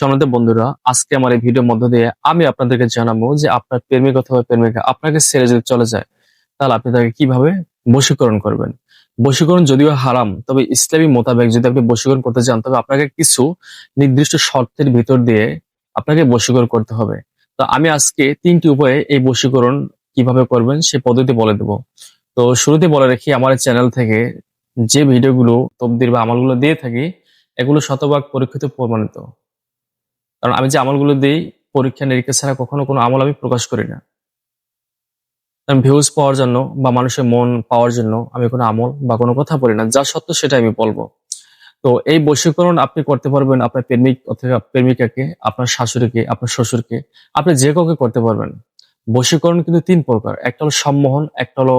সনদের বন্ধুরা, আজকে আমার এই ভিডিওর মধ্য দিয়ে আমি আপনাদেরকে জানাব যে আপনার প্রেমিক অথবা প্রেমিকা আপনাকে ছেড়ে যদি চলে যায়, তাহলে আপনি তাকে কীভাবে বশীকরণ করবেন? বশীকরণ যদিও হারাম, তবে ইসলামী মোতাবেক যদি আপনি বশীকরণ করতে চান তবে আপনাকে কিছু নির্দিষ্ট শর্তের ভিতর দিয়ে আপনাকে বশীকরণ করতে হবে। তো আমি আজকে তিনটি উপায়ে এই বশীকরণ কীভাবে করবেন, সে পদ্ধতি বলে দেব। তো শুরুতে বলে রাখি, আমার চ্যানেল থেকে যে ভিডিওগুলো তবদির বা আমলগুলো দিয়ে থাকি, এগুলো শতভাগ পরীক্ষিত প্রমাণিত। কারণ আমি যে আমলগুলো দিই, পরীক্ষা, নিরীক্ষা ছাড়া কখনো কোনো আমল আমি প্রকাশ করি না। কারণ ভিউজ পাওয়ার জন্য বা মানুষের মন পাওয়ার জন্য আমি কোনো আমল বা কোনো কথা বলি না। যা সত্য সেটা আমি বলব। তো এই বশীকরণ আপনি করতে পারবেন আপনার প্রেমিক অথবা প্রেমিকাকে, আপনার শাশুড়িকে, আপনার শ্বশুরকে, আপনি যে কাউকে করতে পারবেন। বশীকরণ কিন্তু তিন প্রকার। একটা হলো সম্মোহন, একটা হলো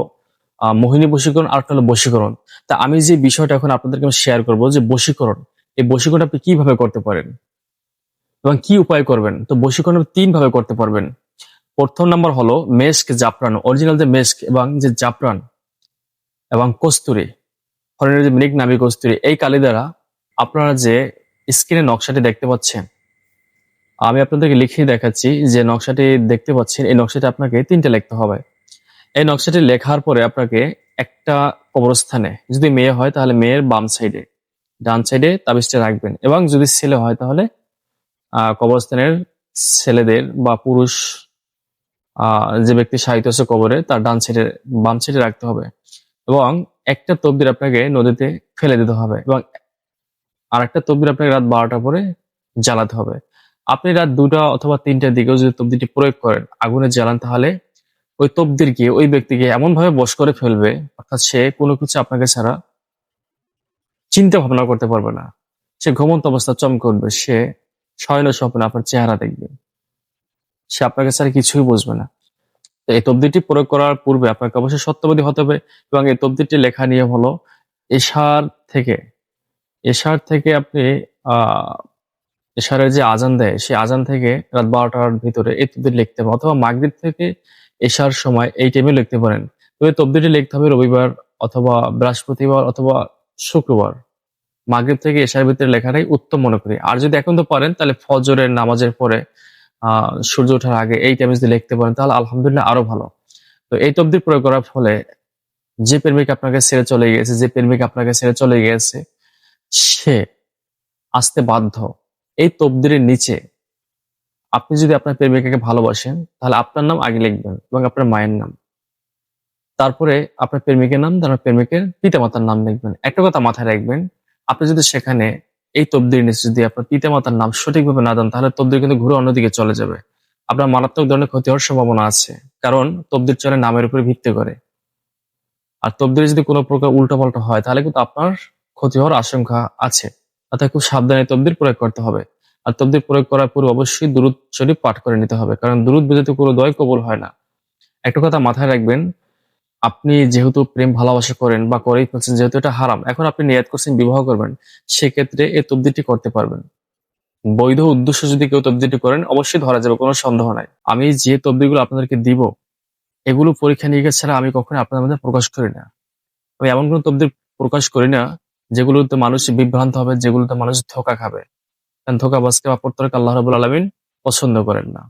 মোহিনী বশীকরণ, আর একটা হলো বশীকরণ। তা আমি যে বিষয়টা এখন আপনাদেরকে আমি শেয়ার করব যে বশীকরণ, এই বশীকরণ আপনি কীভাবে করতে পারেন? এবং কি উপায় করবেন? তো বশীকরণ তিন ভাবে করতে পারবেন। প্রথম নাম্বার হলো মেস্ক জাফরান অরিজিনাল যে মেস্ক এবং যে জাফরান এবং কস্তুরি হরিণের যে মৃগ নাবি কস্তুরি, এই কালি দ্বারা আপনারা যে স্ক্রিনে নকশাটি দেখতে পাচ্ছেন, আমি আপনাদেরকে লিখে দেখাচ্ছি যে নকশাটি দেখতে পাচ্ছেন, এই নকশাটি আপনাকে তিনটে লিখতে হবে। এই নকশাটি লেখার পরে আপনাকে একটা কবরস্থানে, যদি মেয়ে হয় তাহলে মেয়ের বাম সাইডে ডান সাইডে তাবিজটা রাখবেন এবং যদি ছেলে হয় তাহলে কবরস্থানের ছেলেদের বা পুরুষ যে ব্যক্তি সাহিত্য আছে কবরে, তার ডান সাইডে, বাম সাইডে রাখতে হবে। এবং একটা তকবির আপনাকে নদীতে ফেলে দিতে হবে এবং আর একটা তকবির আপনাকে রাত বারোটা পরে জ্বালাতে হবে। আপনি রাত দুটা অথবা তিনটার দিকেও যদি তবদিটি প্রয়োগ করেন, আগুনে জ্বালান, তাহলে ওই তবদির গিয়ে ওই ব্যক্তিকে এমন ভাবে বশ করে ফেলবে, অর্থাৎ সে কোনো কিছু আপনাকে ছাড়া চিন্তা ভাবনা করতে পারবে না। সে ঘুমন্ত অবস্থা চমকে উঠবে। সে শয়ন স্বপ্নে, আপনার চেহারা দেখবে সে আপনাকে ছাড়া কিছুই বুঝবে না। তো এই তবদিটি প্রয়োগ করার পূর্বে আপনাকে অবশ্যই সত্যবাদী হতে হবে এবং এই তবদিটি লেখা নিয়ম হলো, এশার থেকে এশার থেকে আপনি আহ এশারের যে আজান দেয়, সেই আজান থেকে রাত বারোটার ভিতরে এই তবদিটি লিখতে হবে। অথবা মাগরিব থেকে এশার সময় এই টাইমে লিখতে পারেন। তো এই তবদিটি লিখতে হবে রবিবার অথবা বৃহস্পতিবার অথবা শুক্রবার। মাগরিব থেকে এশার ভিতরে লেখাটাই উত্তম মনে করি। আর যদি এখন তো পারেন তাহলে ফজরের নামাজের পরে সূর্য ওঠার আগে এই টাইমে যদি লিখতে পারেন, তাহলে আলহামদুলিল্লাহ আরও ভালো। তো এই তবদির প্রয়োগ করার ফলে যে প্রেমিক আপনাকে ছেড়ে চলে গিয়েছে, যে প্রেমিক আপনাকে ছেড়ে চলে গিয়েছে, সে আসতে বাধ্য। এই তবদিরের নিচে আপনি যদি আপনার প্রেমিকাকে ভালোবাসেন, তাহলে আপনার নাম আগে লিখবেন এবং আপনার মায়ের নাম। তারপরে আপনার প্রেমিকের নাম, তারপর প্রেমিকের পিতামাতার নাম লিখবেন। একটা কথা মাথায় রাখবেন আপনি যদি সেখানে এই তবদির নিচে যদি আপনার পিতামাতার নাম সঠিকভাবে না দেন, তাহলে তবদির কিন্তু ঘুরে অন্যদিকে চলে যাবে। আপনার মারাত্মক ধরনের ক্ষতি হওয়ার সম্ভাবনা আছে, কারণ তবদির চলে নামের উপরে ভিত্তি করে। আর তবদির যদি কোনো প্রকার উল্টাপাল্টা হয়, তাহলে কিন্তু আপনার ক্ষতি হওয়ার আশঙ্কা আছে। অর্থাৎ খুব সাবধানে তবদির প্রয়োগ করতে হবে। আর তবদির প্রয়োগ করার পূর্বে অবশ্যই দুরুদ শরীফ পাঠ করে নিতে হবে, কারণ দুরুদ বুঝতে কোনো দয় কবল হয় না। একটা কথা মাথায় রাখবেন আপনি যেহেতু প্রেম, ভালোবাসা করেন বা করেই ফেলছেন, যেহেতু এটা হারাম, এখন আপনি নিয়াত করছেন, বিবাহ করবেন, সেক্ষেত্রে এই তবদিটি করতে পারবেন। বৈধ উদ্দেশ্য যদি কেউ তবদিটি করেন, অবশ্যই ধরা যাবে, কোনো সন্দেহ নাই। আমি যে তবদিগুলো আপনাদেরকে দিব, এগুলো পরীক্ষা নিরীক্ষা ছাড়া আমি কখনো আপনাদের মধ্যে প্রকাশ করি না। আমি এমন কোনো তবদির প্রকাশ করি না, যেগুলোতে মানুষ বিভ্রান্ত হবে, যেগুলোতে মানুষ ধোকা খাবে। কারণ ধোকা বাজকে বা প্রত্যেক আল্লাহ রবুল আলমিন পছন্দ করেন না।